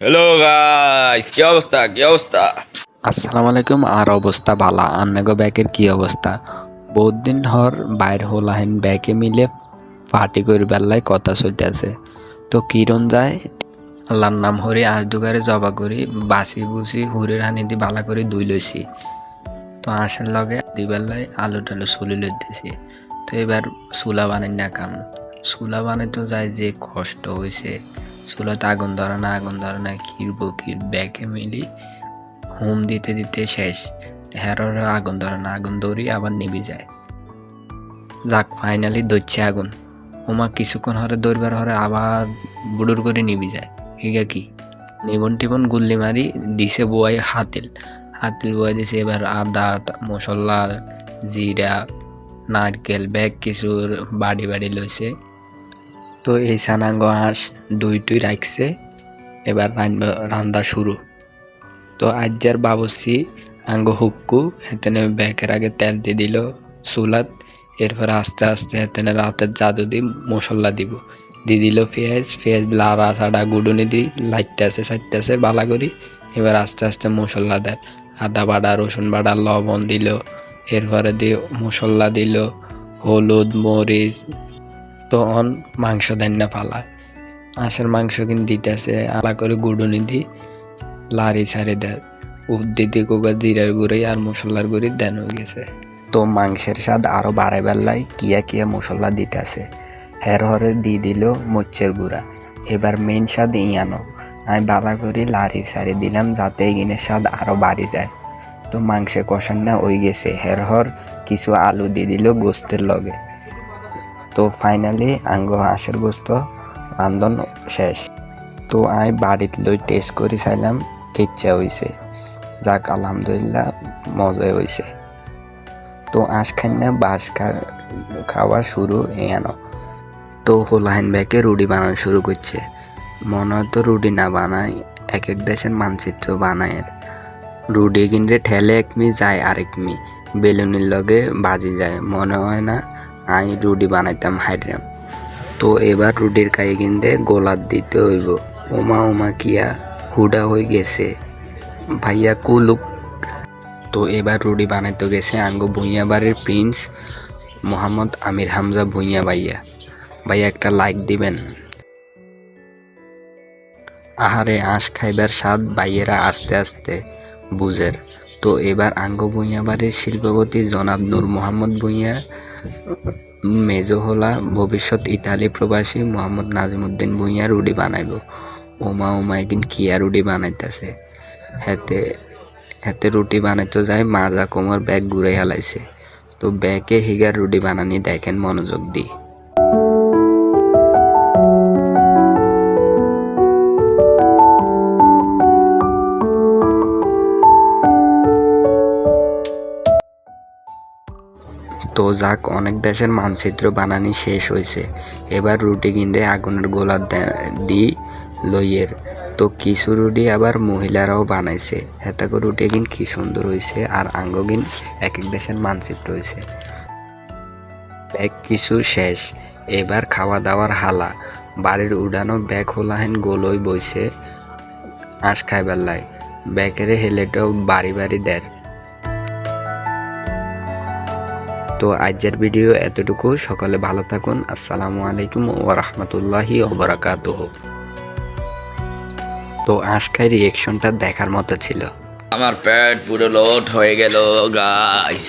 Hello guys কি অবস্থা কি অবস্থা আসসালামু আলাইকুম আর অবস্থা বালা আন্নাগো ব্যাকের কি অবস্থা বহুত দিন হর বাইর হলাহেন ব্যাকে মিলে পার্টি করিবার লাই কথা চলতে আছে তো কিরণ যায় আল্লাহর নাম হরি আজ দুগারে জবা করি বাসি বুসি হুরির হানি দি বালা করে দুই লইছি তো আসার লগে লাই আলু টালু চুলি লইতেছি তো এবার চুলা বানাই না কাম চুলা বানাই তো যায় যে কষ্ট হয়েছে চুলাতে আগুন ধরে না, আগুন ধরে না কির বকির ব্যাকে মিলি। হোম দিতে দিতে শেষ। হেরোর আগুন ধরে না, আগুন দৌড়ি আবার নিবি যায়। যাক ফাইনালি ধরছে আগুন। ওমা কিছুক্ষণ হরে দৌড়বার হরে আবার বুড়ুর করে নিবি যায়। হিগা কি? নিবন টিবন গুল্লি মারি দিছে বয় হাতিল। হাতিল বয় দিছে এবার আদা, মশলা, জিরা, নারকেল, ব্যাগ কিছুর বাড়ি বাড়ি লইছে। তো এই সানাঙ্গ হাঁস দুইটুই রাখছে এবার রান্দা শুরু। তো আজ্জার বাবুসি, আঙ্গ হুক্কু হেতেনে ব্যাকের আগে তেল দিয়ে দিল চুলাত এরপরে আস্তে আস্তে হেতেনে রাতের জাদু দি মশলা দিব। দিয়ে দিল পেঁয়াজ পেঁয়াজ, লাড়া ছাড়া গুডুনি দি লাইটতে আছে সাইটতে আছে বালা করি। এবার আস্তে আস্তে মশলা দেয় আদা বাটা, রসুন বাটা, লবণ দিল। এরপরে দিয়ে মশলা দিল, হলুদ, মরিচ তো অন মাংস দেন না ফালায় হাঁসের মাংস কিন্তু দিতেছে, আলা করে গুডুনি দি লারি সারি দেয়। উদ্দিতি কোকা জিরার গুঁড়ি আর মশলার গুঁড়ি দেন হয়ে গেছে। তো মাংসের স্বাদ আরও বাড়াই বেলায় কিয়া কিয়া মশলা দিতেছে। হের হরে দিয়ে দিল মচ্ছের গুঁড়া। এবার মেইন স্বাদ ইয়ানো। আমি বালা করে লারি সারি দিলাম যাতে এগিনের স্বাদ আরও বাড়ি যায়। তো মাংসে কষান না হয়ে গেছে। হের হর কিছু আলু দিয়ে দিল গোস্তের লগে। তো ফাইনালি আঙ্গ হাঁসের গোস্ত রান্ধন শেষ। তো আমি বাড়িত লই টেস্ট করে চাইলাম, কেচ্ছা হইছে। যাক, আলহামদুলিল্লাহ, মজাই হইছে। তো আঁশ খাই না খা- খাওয়া শুরু এনো তো হোলাহেন ব্যাকে রুটি বানানো শুরু করছে। মনে হয় তো রুটি না বানায় এক এক দেশের মানচিত্র বানায় রুটি কিনতে ঠেলে একমি যায় আরেকমি বেলুনের লগে বাজি যায়, মনে হয় না আমি রুটি বানাইতাম হাইরাম তো এবার রুটির কাই কিনতে গোলাত দিতে হইব। ওমা ওমা কিয়া হুডা হয়ে গেছে। ভাইয়া কুলুক। তো এবার রুটি বানাইতে গেছে আঙ্গ ভুঁইয়া বাড়ির প্রিন্স মোহাম্মদ আমির হামজা ভুঁইয়া ভাইয়া। ভাইয়া একটা লাইক দিবেন। আহারে, আঁশ খাইবার স্বাদ বাইয়েরা আস্তে আস্তে বুঝের। তো এবার আঙ্গ ভুঁইয়া বাড়ির শিল্পপতি জনাব নূর মোহাম্মদ ভুইয়া মেজোহলা ভবিষ্যৎ ইতালি প্রবাসী মোহাম্মদ নাজমুদ্দিন ভুঁইয়া রুডি বানাইব। ওমা ওমা একদিন কিয়া রুডি বানাইতেছে। হেতে হেতে রুটি বানাইতে যায় মাজা কোমর ব্যাগ ঘুরে হেলাইছে। তো ব্যাগে হিগার রুটি বানানি দেখেন মনোযোগ দিয়ে তো যাক, অনেক দেশের মানচিত্র বানানি শেষ হয়েছে এবার রুটি কিনতে আগুনের গোলা দি লইয়ের। তো কিছু রুটি আবার মহিলারাও বানাইছে। হেতাকো রুটি কিন কি সুন্দর হয়েছে আর আঙ্গগিন এক এক দেশের মানচিত্র হয়েছে ব্যাগ কিছু শেষ। এবার খাওয়া দাওয়ার হালা। বাড়ির উড়ানো ব্যাগ হোলাহেন গোলই বইছে আঁশ খাইবার লাই। ব্যাগের হেলেটাও বাড়ি বাড়ি দেয় তো আজকের ভিডিও এতটুকু। সকালে ভালো থাকুন। আসসালামু আলাইকুম ও রহমতুল্লাহি ওবরাকাতুহ তো আজকের রিয়েকশনটা দেখার মতো ছিল। আমার পেট পুরো লোড হয়ে গেল গাইস